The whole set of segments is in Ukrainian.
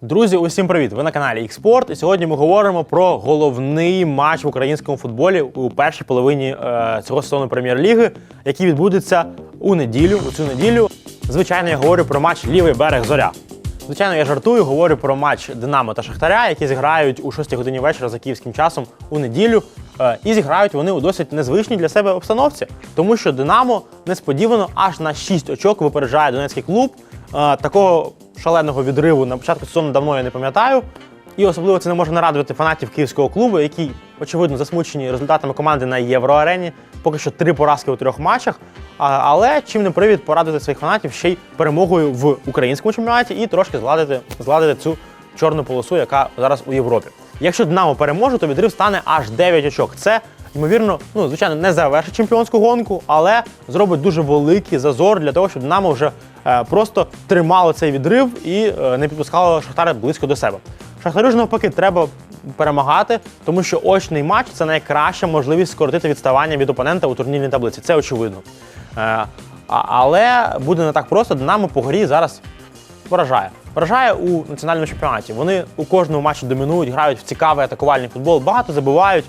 Друзі, усім привіт! Ви на каналі Xport, і сьогодні ми говоримо про головний матч в українському футболі у першій половині е, цього сезону прем'єр-ліги, який відбудеться у неділю. У цю неділю. Звичайно, я говорю про матч Лівий берег Зоря. Звичайно, я жартую, говорю про матч Динамо та Шахтаря, які зіграють у 6 годині вечора за київським часом у неділю. Е, І зіграють вони у досить незвичній для себе обстановці, тому що Динамо несподівано аж на 6 очок випереджає Донецький клуб. Е, Такого шаленого відриву на початку сезону давно я не пам'ятаю. І особливо це не може нарадувати фанатів київського клубу, які, очевидно, засмучені результатами команди на євроарені. Поки що три поразки у трьох матчах. Але чим не привід порадити своїх фанатів ще й перемогою в українському чемпіонаті і трошки згладити, згладити цю чорну полосу, яка зараз у Європі. Якщо Динамо переможе, то відрив стане аж 9 очок. Це ймовірно, ну звичайно, не завершить чемпіонську гонку, але зробить дуже великий зазор для того, щоб Динамо вже е, просто тримало цей відрив і е, не підпускало Шахтар близько до себе. Шахтарю ж навпаки треба перемагати, тому що очний матч це найкраща можливість скоротити відставання від опонента у турнірній таблиці. Це очевидно. Е, але буде не так просто. Динамо по грі зараз вражає. Вражає у національному чемпіонаті. Вони у кожному матчі домінують, грають в цікавий атакувальний футбол, багато забивають, е,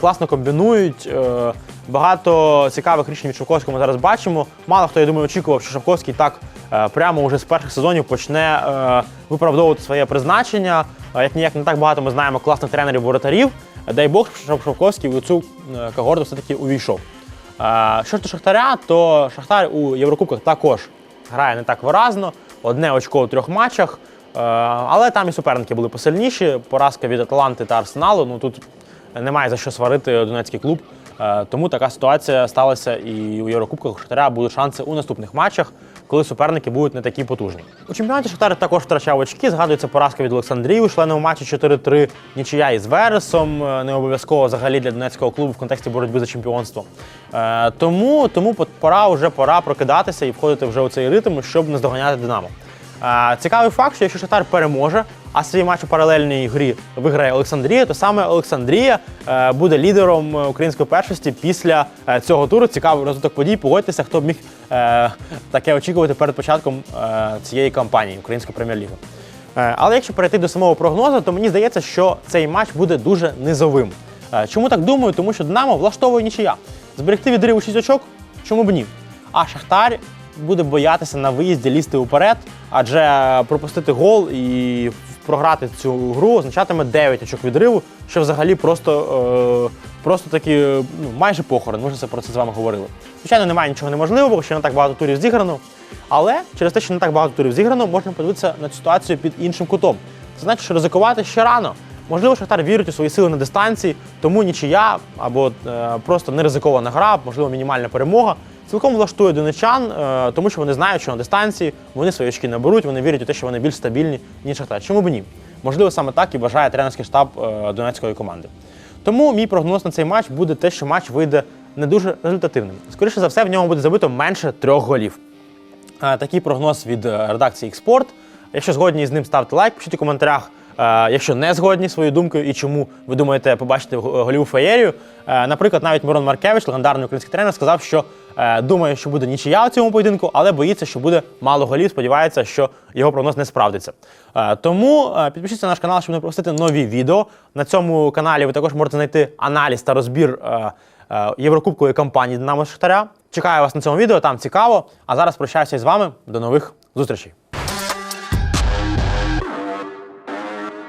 класно комбінують. е, багато цікавих рішень від Шовковського ми зараз бачимо. Мало хто, я думаю, очікував, що Шовковський так е, прямо вже з перших сезонів почне е, виправдовувати своє призначення. Е, Як ніяк не так багато ми знаємо класних тренерів-воротарів. Дай Бог, щоб Шовковський у цю е, когорту все-таки увійшов. Е, Що до Шахтаря, то Шахтар у Єврокубках також грає не так виразно, одне очко у трьох матчах. Е, Але там і суперники були посильніші. Поразка від Аталанти та Арсеналу. Ну тут немає за що сварити Донецький клуб. Е, Тому така ситуація сталася і у Єврокубках у Шахтаря будуть шанси у наступних матчах, коли суперники будуть не такі потужні. У чемпіонаті Шахтар також втрачав очки. Згадується поразка від Олександрії у членовому матчі 4-3, нічия із Вересом, е, не обов'язково взагалі для донецького клубу в контексті боротьби за чемпіонство. Е, Тому, тому пора вже пора прокидатися і входити вже у цей ритм, щоб не здоганяти Динамо. Цікавий факт, що якщо Шахтар переможе, а свій матч у паралельній грі виграє Олександрія, то саме Олександрія е, буде лідером е, української першості після е, цього туру. Цікавий розвиток подій. Погодьтеся, хто б міг таке очікувати перед початком цієї кампанії Української прем'єр-ліги. Але якщо перейти до самого прогнозу, то мені здається, що цей матч буде дуже низовим. Чому так думаю? Тому що Динамо влаштовує нічия. Зберегти відрив у 6 очок, чому б ні? А Шахтар буде боятися на виїзді лізти уперед, адже пропустити гол і програти цю гру означатиме 9 очок відриву, що взагалі просто, е, просто таки ну, майже похорон. Ми вже про це з вами говорили. Звичайно, немає нічого неможливого, що не так багато турів зіграно. Але через те, що не так багато турів зіграно, можна подивитися на ситуацію під іншим кутом. Це значить, що ризикувати ще рано. Можливо, Шахтар вірить у свої сили на дистанції, тому нічия або е, просто не ризикована гра, можливо, мінімальна перемога. Цілком влаштує донечан, е, тому що вони знають, що на дистанції вони свої очки наберуть, вони вірять у те, що вони більш стабільні, ніж Шахтар. Чому б ні? Можливо, саме так і бажає тренерський штаб е, донецької команди. Тому мій прогноз на цей матч буде те, що матч вийде не дуже результативним. Скоріше за все, в ньому буде забито менше трьох голів. Е, Такий прогноз від редакції «Експорт». Якщо згодні з ним, ставте лайк, пишіть у коментарях. Е, Якщо не згодні своєю думкою і чому ви думаєте побачити го- гольову феєрію. Е, Наприклад, навіть Мирон Маркевич, легендарний український тренер, сказав, що е, думає, що буде нічия у цьому поєдинку, але боїться, що буде мало голів. Сподівається, що його прогноз не справдиться. Тому підпишіться на наш канал, щоб не пропустити нові відео. На цьому каналі ви також можете знайти аналіз та розбір Єврокубкової кампанії Динамо Шахтаря. Чекаю вас на цьому відео, там цікаво. А зараз прощаюся з вами. До нових зустрічей.